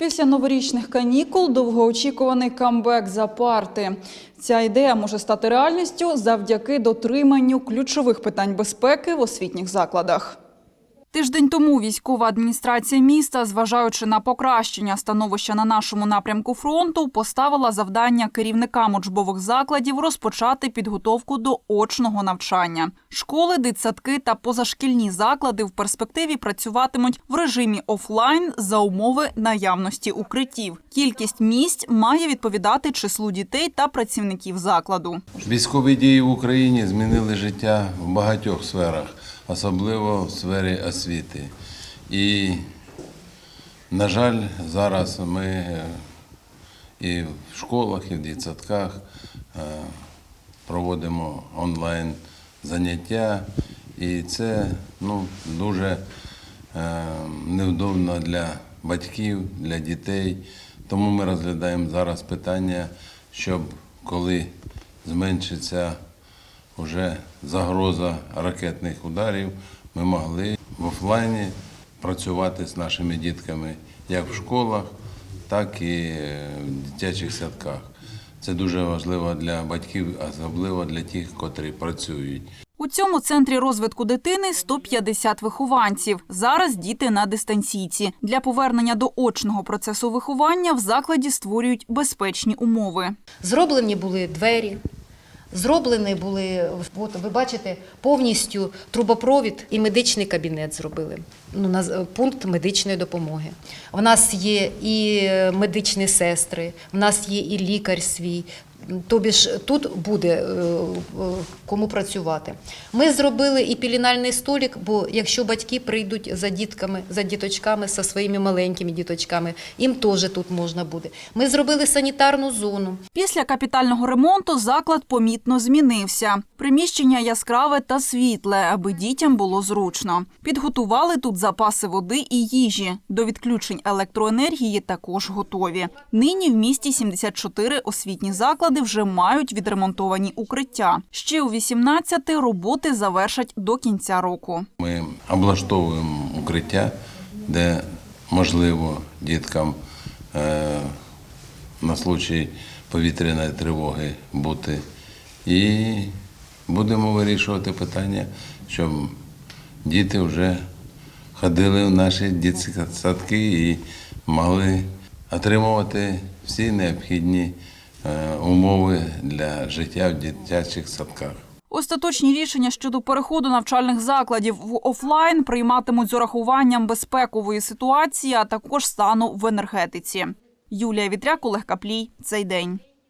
Після новорічних канікул довгоочікуваний камбек за парти. Ця ідея може стати реальністю завдяки дотриманню ключових питань безпеки в освітніх закладах. Тиждень тому військова адміністрація міста, зважаючи на покращення становища на нашому напрямку фронту, поставила завдання керівникам учбових закладів розпочати підготовку до очного навчання. Школи, дитсадки та позашкільні заклади в перспективі працюватимуть в режимі офлайн за умови наявності укриттів. Кількість місць має відповідати числу дітей та працівників закладу. Військові дії в Україні змінили життя в багатьох сферах, особливо в сфері освіти. І, на жаль, зараз ми е, і в школах, і в дитсадках е, проводимо онлайн заняття, і це ну, дуже е, невдобно для батьків, для дітей. Тому ми розглядаємо зараз питання, щоб коли зменшиться вже загроза ракетних ударів, ми могли в офлайні працювати з нашими дітками як в школах, так і е, в дитячих садках. Це дуже важливо для батьків, особливо для тих, котрі працюють. У цьому центрі розвитку дитини 150 вихованців. Зараз діти на дистанційці. Для повернення до очного процесу виховання в закладі створюють безпечні умови. Зроблені були двері, зроблені були, от ви бачите, повністю трубопровід і медичний кабінет зробили. Ну, на пункт медичної допомоги. В нас є і медичні сестри, в нас є і лікар свій. Тобі ж тут буде е, е, кому працювати. Ми зробили і пілінальний столик, бо якщо батьки прийдуть за дітками, за діточками, зі своїми маленькими діточками, їм теж тут можна буде. Ми зробили санітарну зону. Після капітального ремонту заклад помітно змінився. Приміщення яскраве та світле, аби дітям було зручно. Підготували тут запаси води і їжі. До відключень електроенергії також готові. Нині в місті 74 освітні заклади вже мають відремонтовані укриття. Ще у 18 роботи завершать до кінця року. Ми облаштовуємо укриття, де можливо діткам е, на случай повітряної тривоги бути. І будемо вирішувати питання, щоб діти вже ходили в наші дитячі садки і могли отримувати всі необхідні умови для життя в дитячих садках. Остаточні рішення щодо переходу навчальних закладів в офлайн прийматимуть з урахуванням безпекової ситуації, а також стану в енергетиці. Юлія Вітряк, Олег Каплій. Цей день.